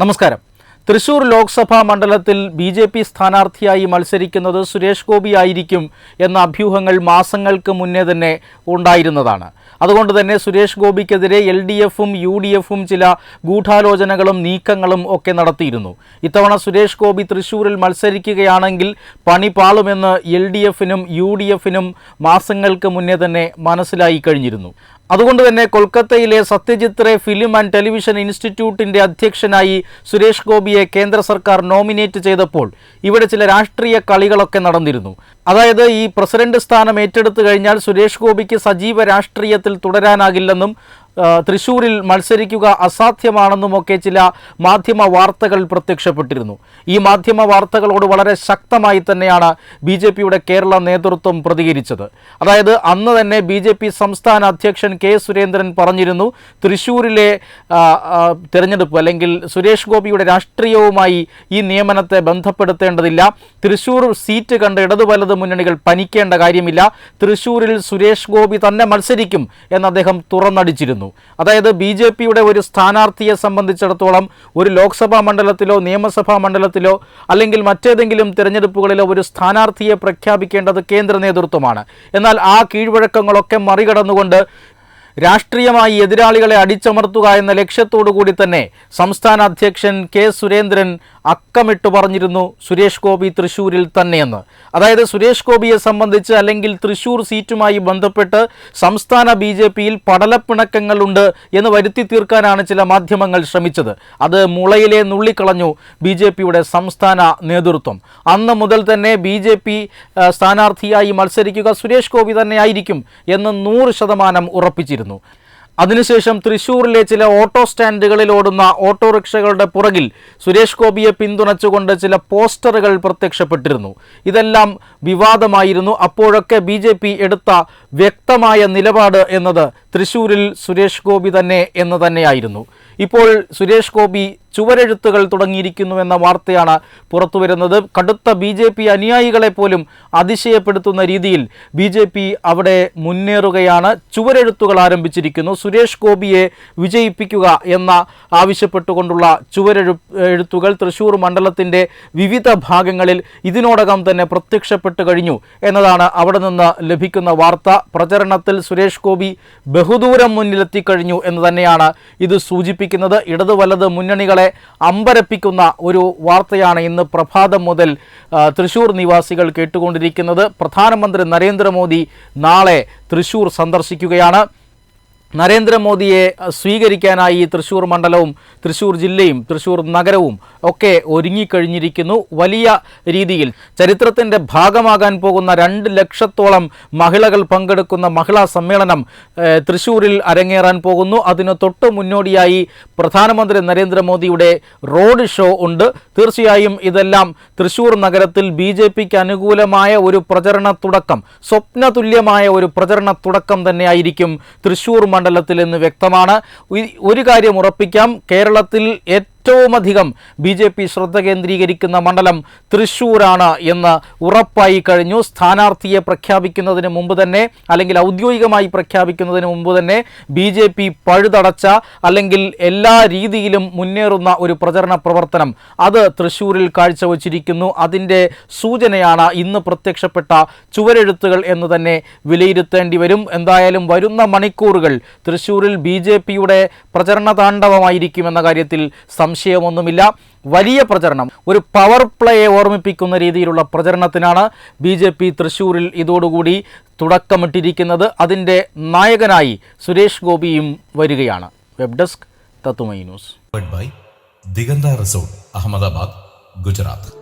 നമസ്കാരം. തൃശൂർ ലോക്സഭാ മണ്ഡലത്തിൽ B J P സ്ഥാനാർത്ഥിയായി മത്സരിക്കുന്നത് സുരേഷ് ഗോപി ആയിരിക്കും എന്ന അഭ്യൂഹങ്ങൾ മാസങ്ങൾക്ക് മുന്നേ തന്നെ ഉണ്ടായിരുന്നതാണ്. അതുകൊണ്ട് തന്നെ സുരേഷ് ഗോപിക്കെതിരെ എൽ ഡി എഫും യു ഡി എഫും ചില ഗൂഢാലോചനകളും നീക്കങ്ങളും ഒക്കെ നടത്തിയിരുന്നു. ഇത്തവണ സുരേഷ് ഗോപി തൃശൂരിൽ മത്സരിക്കുകയാണെങ്കിൽ പണി പാളുമെന്ന് എൽ ഡി എഫിനും യു ഡി എഫിനും മാസങ്ങൾക്ക് മുന്നേ തന്നെ മനസ്സിലായി കഴിഞ്ഞിരുന്നു. അതുകൊണ്ട് തന്നെ കൊൽക്കത്തയിലെ Satyajit Ray film and television ഇൻസ്റ്റിറ്റ്യൂട്ടിന്റെ അധ്യക്ഷനായി സുരേഷ് ഗോപിയെ കേന്ദ്ര സർക്കാർ നോമിനേറ്റ് ചെയ്തപ്പോൾ ഇവിടെ ചില രാഷ്ട്രീയ കളികളൊക്കെ നടന്നിരുന്നു. അതായത് ഈ പ്രസിഡന്റ് സ്ഥാനം ഏറ്റെടുത്തു കഴിഞ്ഞാൽ സുരേഷ് ഗോപിക്ക് സജീവ രാഷ്ട്രീയത്തിൽ തുടരാനാകില്ലെന്നും തൃശൂരിൽ മത്സരിക്കുക അസാധ്യമാണെന്നുമൊക്കെ ചില മാധ്യമ വാർത്തകൾ പ്രത്യക്ഷപ്പെട്ടിരുന്നു. ഈ മാധ്യമ വാർത്തകളോട് വളരെ ശക്തമായി തന്നെയാണ് ബി ജെ പിയുടെ കേരള നേതൃത്വം പ്രതികരിച്ചത്. അതായത് അന്ന് തന്നെ ബി ജെ പി സംസ്ഥാന അധ്യക്ഷൻ കെ സുരേന്ദ്രൻ പറഞ്ഞിരുന്നു തൃശൂരിലെ തിരഞ്ഞെടുപ്പ് അല്ലെങ്കിൽ സുരേഷ് ഗോപിയുടെ രാഷ്ട്രീയവുമായി ഈ നിയമനത്തെ ബന്ധപ്പെടുത്തേണ്ടതില്ല. തൃശൂർ സീറ്റ് കണ്ട് ഇടതു വലത് മുന്നണികൾ പനിക്കേണ്ട കാര്യമില്ല. തൃശൂരിൽ സുരേഷ് ഗോപി തന്നെ മത്സരിക്കും എന്ന് അദ്ദേഹം തുറന്നടിച്ചിരുന്നു. അതായത് ബി ജെ പിയുടെ ഒരു സ്ഥാനാർത്ഥിയെ സംബന്ധിച്ചിടത്തോളം ഒരു ലോക്സഭാ മണ്ഡലത്തിലോ നിയമസഭാ മണ്ഡലത്തിലോ അല്ലെങ്കിൽ മറ്റേതെങ്കിലും തിരഞ്ഞെടുപ്പുകളിലോ ഒരു സ്ഥാനാർത്ഥിയെ പ്രഖ്യാപിക്കേണ്ടത് കേന്ദ്ര നേതൃത്വമാണ്. എന്നാൽ ആ കീഴ്വഴക്കങ്ങളൊക്കെ മറികടന്നുകൊണ്ട് രാഷ്ട്രീയമായി എതിരാളികളെ അടിച്ചമർത്തുക എന്ന ലക്ഷ്യത്തോടു കൂടി തന്നെ സംസ്ഥാന അധ്യക്ഷൻ കെ സുരേന്ദ്രൻ അക്കമിട്ട് പറഞ്ഞിരുന്നു സുരേഷ് ഗോപി തൃശ്ശൂരിൽ തന്നെയെന്ന്. അതായത് സുരേഷ് ഗോപിയെ സംബന്ധിച്ച് അല്ലെങ്കിൽ തൃശൂർ സീറ്റുമായി ബന്ധപ്പെട്ട് സംസ്ഥാന ബി ജെ പിയിൽ പടലപ്പിണക്കങ്ങളുണ്ട് എന്ന് വരുത്തി തീർക്കാനാണ് ചില മാധ്യമങ്ങൾ ശ്രമിച്ചത്. അത് മുളയിലെ നുള്ളിക്കളഞ്ഞു ബി ജെ പിയുടെ സംസ്ഥാന നേതൃത്വം. അന്ന് മുതൽ തന്നെ ബി ജെ പി സ്ഥാനാർത്ഥിയായി മത്സരിക്കുക സുരേഷ് ഗോപി തന്നെയായിരിക്കും എന്ന് നൂറ് ശതമാനം ഉറപ്പിച്ചിരുന്നു. അതിനുശേഷം തൃശൂരിലെ ചില ഓട്ടോ സ്റ്റാൻഡുകളിൽ ഓടുന്ന ഓട്ടോറിക്ഷകളുടെ പുറകിൽ സുരേഷ് ഗോപിയെ പിന്തുണച്ചുകൊണ്ട് ചില പോസ്റ്ററുകൾ പ്രത്യക്ഷപ്പെട്ടിരുന്നു. ഇതെല്ലാം വിവാദമായിരുന്നു. അപ്പോഴൊക്കെ ബി ജെ പി എടുത്ത വ്യക്തമായ നിലപാട് എന്നത് തൃശൂരിൽ സുരേഷ് ഗോപി തന്നെ എന്ന് തന്നെയായിരുന്നു. ഇപ്പോൾ സുരേഷ് ഗോപി ചുവരെഴുത്തുകൾ തുടങ്ങിയിരിക്കുന്നുവെന്ന വാർത്തയാണ് പുറത്തുവരുന്നത്. കടുത്ത ബി ജെ പി അനുയായികളെ പോലും അതിശയപ്പെടുത്തുന്ന രീതിയിൽ ബി ജെ പി അവിടെ മുന്നേറുകയാണ്. ചുവരെഴുത്തുകൾ ആരംഭിച്ചിരിക്കുന്നു. സുരേഷ് ഗോപിയെ വിജയിപ്പിക്കുക എന്ന ആവശ്യപ്പെട്ടുകൊണ്ടുള്ള ചുവരെഴു എഴുത്തുകൾ തൃശൂർ മണ്ഡലത്തിന്റെ വിവിധ ഭാഗങ്ങളിൽ ഇതിനോടകം തന്നെ പ്രത്യക്ഷപ്പെട്ടു കഴിഞ്ഞു എന്നതാണ് അവിടെ നിന്ന് ലഭിക്കുന്ന വാർത്ത. പ്രചരണത്തിൽ സുരേഷ് ഗോപി ബഹുദൂരം മുന്നിലെത്തിക്കഴിഞ്ഞു എന്ന് തന്നെയാണ് ഇത് സൂചിപ്പിക്കുന്നത്. ഇടതു വലത് മുന്നണികളെ അമ്പരപ്പിക്കുന്ന ഒരു വാർത്തയാണ് ഇന്ന് പ്രഭാതം മുതൽ തൃശൂർ നിവാസികൾ കേട്ടുകൊണ്ടിരിക്കുന്നത്. പ്രധാനമന്ത്രി നരേന്ദ്രമോദി നാളെ തൃശൂർ സന്ദർശിക്കുകയാണ്. നരേന്ദ്രമോദിയെ സ്വീകരിക്കാനായി തൃശൂർ മണ്ഡലവും തൃശൂർ ജില്ലയും തൃശൂർ നഗരവും ഒക്കെ ഒരുങ്ങിക്കഴിഞ്ഞിരിക്കുന്നു. വലിയ രീതിയിൽ ചരിത്രത്തിന്റെ ഭാഗമാകാൻ പോകുന്ന രണ്ട് ലക്ഷത്തോളം മഹിളകൾ പങ്കെടുക്കുന്ന മഹിളാ സമ്മേളനം തൃശൂരിൽ അരങ്ങേറാൻ പോകുന്നു. അതിന് തൊട്ട് മുന്നോടിയായി പ്രധാനമന്ത്രി നരേന്ദ്രമോദിയുടെ റോഡ് ഷോ ഉണ്ട്. തീർച്ചയായും ഇതെല്ലാം തൃശൂർ നഗരത്തിൽ ബി ജെ പിക്ക് അനുകൂലമായ ഒരു പ്രചരണ തുടക്കം സ്വപ്നതുല്യമായ ഒരു പ്രചരണ തുടക്കം തന്നെയായിരിക്കും തൃശൂർ മണ്ഡലത്തിൽ എന്ന് വ്യക്തമാണ്. ഒരു കാര്യം ഉറപ്പിക്കാം. കേരളത്തിൽ ഏറ്റവുമധികം ബി ജെ പി ശ്രദ്ധ കേന്ദ്രീകരിക്കുന്ന മണ്ഡലം തൃശ്ശൂരാണ് എന്ന് ഉറപ്പായി കഴിഞ്ഞു. സ്ഥാനാർത്ഥിയെ പ്രഖ്യാപിക്കുന്നതിന് മുമ്പ് തന്നെ അല്ലെങ്കിൽ ഔദ്യോഗികമായി പ്രഖ്യാപിക്കുന്നതിന് മുമ്പ് തന്നെ ബി ജെ പി പഴുതടച്ച അല്ലെങ്കിൽ എല്ലാ രീതിയിലും മുന്നേറുന്ന ഒരു പ്രചരണ പ്രവർത്തനം അത് തൃശ്ശൂരിൽ കാഴ്ചവച്ചിരിക്കുന്നു. അതിന്റെ സൂചനയാണ് ഇന്ന് പ്രത്യക്ഷപ്പെട്ട ചുവരെഴുത്തുകൾ എന്ന് തന്നെ വിലയിരുത്തേണ്ടി വരും. എന്തായാലും വരുന്ന മണിക്കൂറുകൾ തൃശ്ശൂരിൽ ബി ജെ പിയുടെ പ്രചരണ താണ്ഡവമായിരിക്കുമെന്ന കാര്യത്തിൽ സംശയമൊന്നുമില്ല. വലിയ പ്രചരണം. ഒരു പവർ പ്ലേയെ ഓർമ്മിപ്പിക്കുന്ന രീതിയിലുള്ള പ്രചരണത്തിനാണ് ബി ജെ പി തൃശ്ശൂരിൽ ഇതോടുകൂടി തുടക്കമിട്ടിരിക്കുന്നത്. അതിന്റെ നായകനായി സുരേഷ് ഗോപിയും വരികയാണ്. വെബ് ഡെസ്ക് തത്തുമൈ news. By Digantha resort Ahmedabad Gujarat.